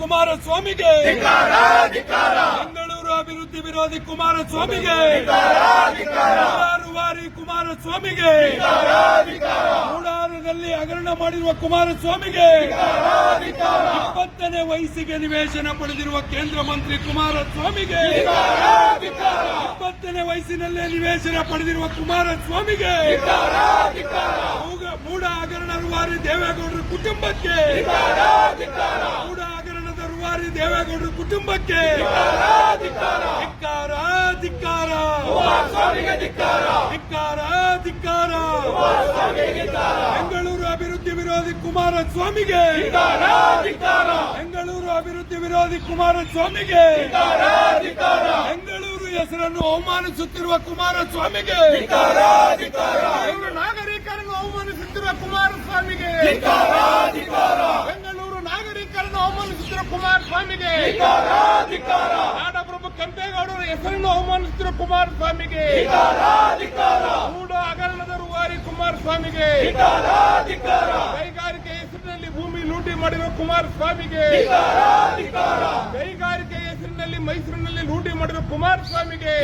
ಕುಮಾರಸ್ವಾಮಿಗೆ. ಬೆಂಗಳೂರು ಅಭಿವೃದ್ಧಿ ವಿರೋಧಿ ಕುಮಾರಸ್ವಾಮಿಗೆ. ಬಾರಿ ಕುಮಾರಸ್ವಾಮಿಗೆ. ಮೂಡಾರದಲ್ಲಿ ಹಗರಣ ಮಾಡಿರುವ ಕುಮಾರಸ್ವಾಮಿಗೆ. ಇಪ್ಪತ್ತನೇ ವಯಸ್ಸಿಗೆ ನಿವೇಶನ ಪಡೆದಿರುವ ಕೇಂದ್ರ ಮಂತ್ರಿ ಕುಮಾರಸ್ವಾಮಿಗೆ. ಇಪ್ಪತ್ತನೇ ವಯಸ್ಸಿನಲ್ಲೇ ನಿವೇಶನ ಪಡೆದಿರುವ ಕುಮಾರಸ್ವಾಮಿಗೆ. ಮೂಗ- ಮೂಡ ಹಗರಣ ರೂವಾರಿ ದೇವೇಗೌಡರ ಕುಟುಂಬಕ್ಕೆ ಮೂಡ ಹಗರಣದ ರೂವಾರಿ ದೇವೇಗೌಡರ ಕುಟುಂಬಕ್ಕೆ. ಧಿಕ್ಕಾರ. ಧಿಕ್ಕಾರ ಧಿಕ್ಕಾರ ಧಿಕ್ಕಾರ. ಬೆಂಗಳೂರು ಅಭಿವೃದ್ಧಿ ವಿರೋಧಿ ಕುಮಾರಸ್ವಾಮಿಗೆ. ಬೆಂಗಳೂರು ಅಭಿವೃದ್ಧಿ ವಿರೋಧಿ ಕುಮಾರಸ್ವಾಮಿಗೆ. ಬೆಂಗಳೂರು ಹೆಸರನ್ನು ಅವಮಾನಿಸುತ್ತಿರುವ ಕುಮಾರಸ್ವಾಮಿಗೆ. ನಾಗರಿಕರನ್ನು ಅವಮಾನಿಸುತ್ತಿರುವ ಕುಮಾರಸ್ವಾಮಿಗೆ ಬೆಂಗಳೂರು ನಾಗರಿಕರನ್ನು ಅವಮಾನಿಸುತ್ತಿರುವ ಕುಮಾರಸ್ವಾಮಿಗೆ ನಾಡಪ್ರಭು ಕೆಂಪೇಗೌಡರ ಹೆಸರನ್ನು ಅವಮಾನಿಸುತ್ತಿರುವ ಕುಮಾರಸ್ವಾಮಿಗೆ. ಮೂಡ ಹಗರಣದ ರೂವಾರಿ ಕುಮಾರಸ್ವಾಮಿಗೆ. ಕೈಗಾರಿಕೆ ಹೆಸರಿನಲ್ಲಿ ಭೂಮಿ ಲೂಟಿ ಮಾಡಿರುವ ಕುಮಾರಸ್ವಾಮಿಗೆ. ಕೈಗಾರಿಕೆ ಹೆಸರಿನಲ್ಲಿ ಮೈಸೂರಿನಲ್ಲಿ ಲೂಟಿ ಮಾಡಿರುವ ಕುಮಾರಸ್ವಾಮಿಗೆ.